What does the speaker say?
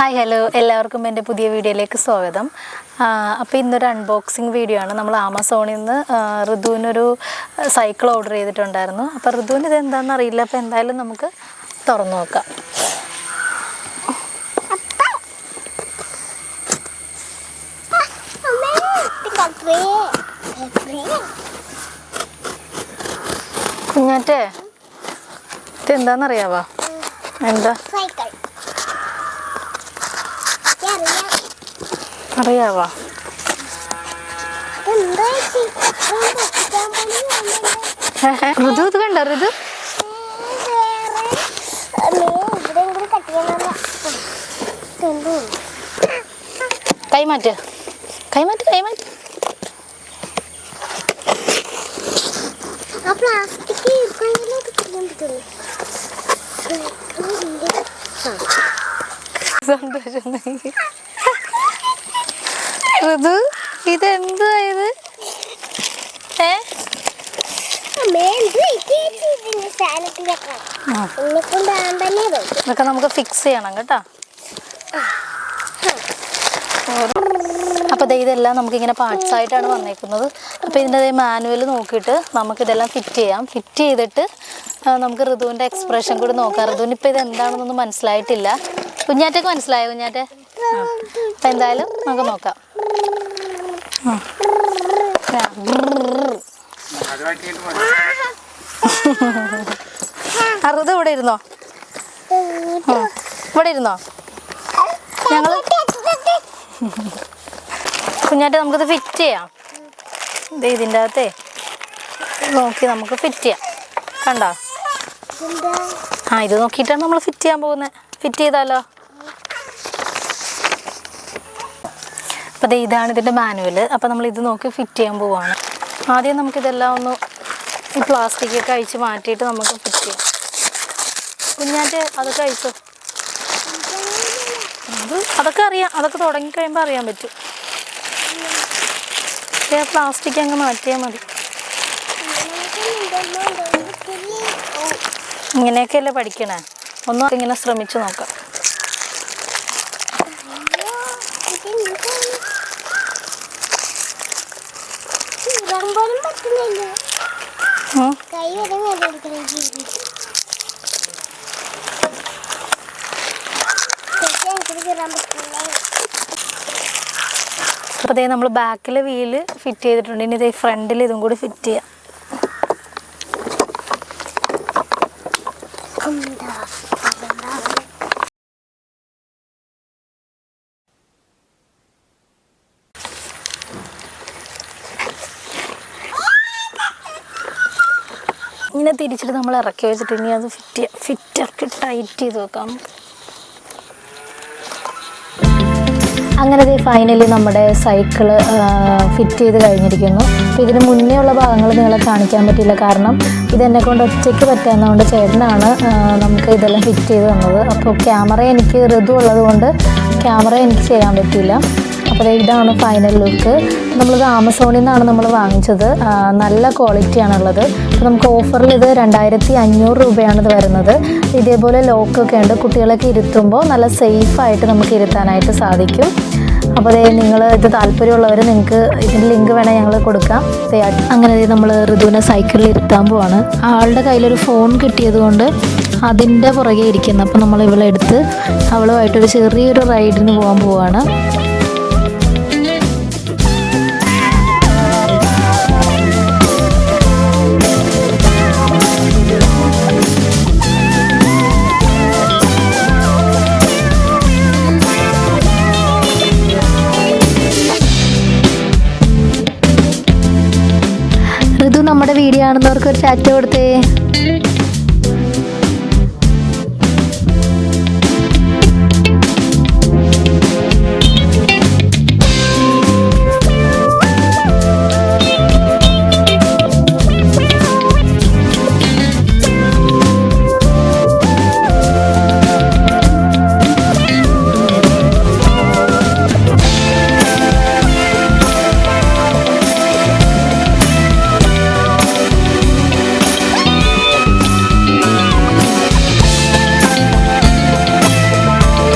Hi hello എല്ലാവർക്കും എന്റെ പുതിയ വീഡിയോയിലേക്ക് സ്വാഗതം. അപ്പോൾ ഇന്നൊരു അൺബോക്സിങ് വീഡിയോ ആണ്. നമ്മൾ ആമസോണിൽ നിന്ന് ഋതുവിനൊരു സൈക്കിൾ ഓർഡർ ചെയ്തിട്ടുണ്ടായിരുന്നു. അപ്പോൾ ഋതുവിന് ഇത് എന്താണെന്ന് അറിയില്ല. അപ്പോൾ എന്തായാലും നമുക്ക് തുറന്നു നോക്കാം. കുഞ്ഞാറ്റേ ഇത് എന്താണെന്നറിയാവോ എന്താ? അറിയാവോ? ഋതു ഇത് കണ്ടോ ഋതു? കൈമാറ്റ് കൈമാറ്റ് കൈമാറ്റ് ആ പ്ലാസ്റ്റിക് സന്തോഷം ഋതു ഇതെന്താ ഇത്? ഏ? സാധനത്തിലൊക്കെ ആ, എന്നെ കൊണ്ട് തന്നെ ഇതൊക്കെ നമുക്ക് ഫിക്സ് ചെയ്യണം കേട്ടോ. അപ്പോൾ ദേ ഇതെല്ലാം നമുക്കിങ്ങനെ പാർട്സ് ആയിട്ടാണ് വന്നേക്കുന്നത്. അപ്പോൾ ഇതിന്റെ മാനുവൽ നോക്കിയിട്ട് നമുക്ക് ഇതെല്ലാം ഫിറ്റ് ചെയ്യാം. ഫിറ്റ് ചെയ്തിട്ട് നമുക്ക് ഋതുവിന്റെ എക്സ്പ്രഷൻ കൂടി നോക്കാം. ഋതുവിന് ഇപ്പോൾ ഇത് എന്താണെന്നൊന്നും മനസ്സിലായിട്ടില്ല. കുഞ്ഞാറ്റൊക്കെ മനസ്സിലായോ കുഞ്ഞാറ്റെ? അപ്പൊ എന്തായാലും നമുക്ക് നോക്കാം. അറുത് ഇവിടെ ഇരുന്നോ? ഇവിടെ ഇരുന്നോ? ഞങ്ങൾ കുഞ്ഞാറ്റെ നമുക്കിത് ഫിറ്റ് ചെയ്യാം. ഇതിന്റെ അകത്തേ നോക്കി നമുക്ക് ഫിറ്റ് ചെയ്യാം. കണ്ടോ? ആ ഇത് നോക്കിയിട്ടാണ് നമ്മൾ ഫിറ്റ് ചെയ്യാൻ പോകുന്നത്. ഫിറ്റ് ചെയ്താലോ? അപ്പോൾ ഇതാണ് ഇതിന്റെ മാനുവൽ. അപ്പോൾ നമ്മൾ ഇത് നോക്കി ഫിറ്റ് ചെയ്യാൻ പോവാണ്. ആദ്യം നമുക്കിതെല്ലാം ഒന്ന് ഈ പ്ലാസ്റ്റിക് ഒക്കെ അഴിച്ച് മാറ്റിയിട്ട് നമുക്ക് ഫിറ്റ് ചെയ്യാം. കുഞ്ഞാറ്റ് അതൊക്കെ അഴിച്ചോ? അത് അതൊക്കെ അറിയാം. അതൊക്കെ തുടങ്ങി കഴിയുമ്പോൾ അറിയാൻ പറ്റും. പ്ലാസ്റ്റിക് അങ്ങ് മാറ്റിയാൽ മതി. ഇങ്ങനെയൊക്കെയല്ലേ പഠിക്കണേ? ഒന്നും ഇങ്ങനെ ശ്രമിച്ചു നോക്കാം. അപ്പോൾ നമ്മൾ ബാക്കിലെ വീൽ ഫിറ്റ് ചെയ്തിട്ടുണ്ട്. ഇനി ഇതേ ഫ്രണ്ടിൽ ഇതും കൂടി ഫിറ്റ് ചെയ്യാം. ഇങ്ങനെ തിരിച്ചിട്ട് നമ്മൾ ഇറക്കി വെച്ചിട്ട് ഇനി അത് ഫിറ്റ് ഫിറ്റ് ഇറക്കി ടൈറ്റ് ചെയ്ത് വെക്കാം. അങ്ങനെ ഫൈനലി നമ്മുടെ സൈക്കിൾ ഫിറ്റ് ചെയ്ത് കഴിഞ്ഞിരിക്കുന്നു. അപ്പോൾ ഇതിന് മുന്നേ ഉള്ള ഭാഗങ്ങൾ നിങ്ങളെ കാണിക്കാൻ പറ്റില്ല കാരണം ഇതെന്നെ കൊണ്ട് ഒറ്റയ്ക്ക് പറ്റാവുന്നതുകൊണ്ട് ചേട്ടനാണ് നമുക്ക് ഇതെല്ലാം ഫിറ്റ് ചെയ്ത് തന്നത്. അപ്പോൾ ക്യാമറ എനിക്ക് ഋതു ഉള്ളതുകൊണ്ട് ക്യാമറ എനിക്ക് ചെയ്യാൻ പറ്റില്ല അപ്പോൾ ഇതാണ് ഫൈനൽ ലുക്ക് നമ്മളിത് ആമസോണിൽ നിന്നാണ് നമ്മൾ വാങ്ങിച്ചത്. നല്ല ക്വാളിറ്റിയാണുള്ളത് അപ്പോൾ നമുക്ക് ഓഫറിൽ ഇത് രണ്ടായിരത്തി അഞ്ഞൂറ് രൂപയാണ് ഇത് വരുന്നത്. ഇതേപോലെ ലോക്കൊക്കെ ഉണ്ട്. കുട്ടികളൊക്കെ ഇരുത്തുമ്പോൾ നല്ല സേഫായിട്ട് നമുക്ക് ഇരുത്താനായിട്ട് സാധിക്കും. അപ്പോൾ അതേ നിങ്ങൾ ഇത് താല്പര്യമുള്ളവർ നിങ്ങൾക്ക് ഇതിന്റെ ലിങ്ക് വേണേൽ ഞങ്ങൾ കൊടുക്കാം. അങ്ങനെ നമ്മൾ ഋതുവിനെ സൈക്കിളിൽ ഇരുത്താൻ പോവാണ്. ആളുടെ കയ്യിലൊരു ഫോൺ കിട്ടിയത് കൊണ്ട് അതിന്റെ പുറകെ ഇരിക്കുന്നു. അപ്പോൾ നമ്മൾ ഇവളെ എടുത്ത് അവളുമായിട്ടൊരു ചെറിയൊരു റൈഡിന് പോകാൻ പോവാണ്. വീഡിയോ ആണെന്നവർക്ക് ഒരു ചാറ്റ് കൊടുത്തേ.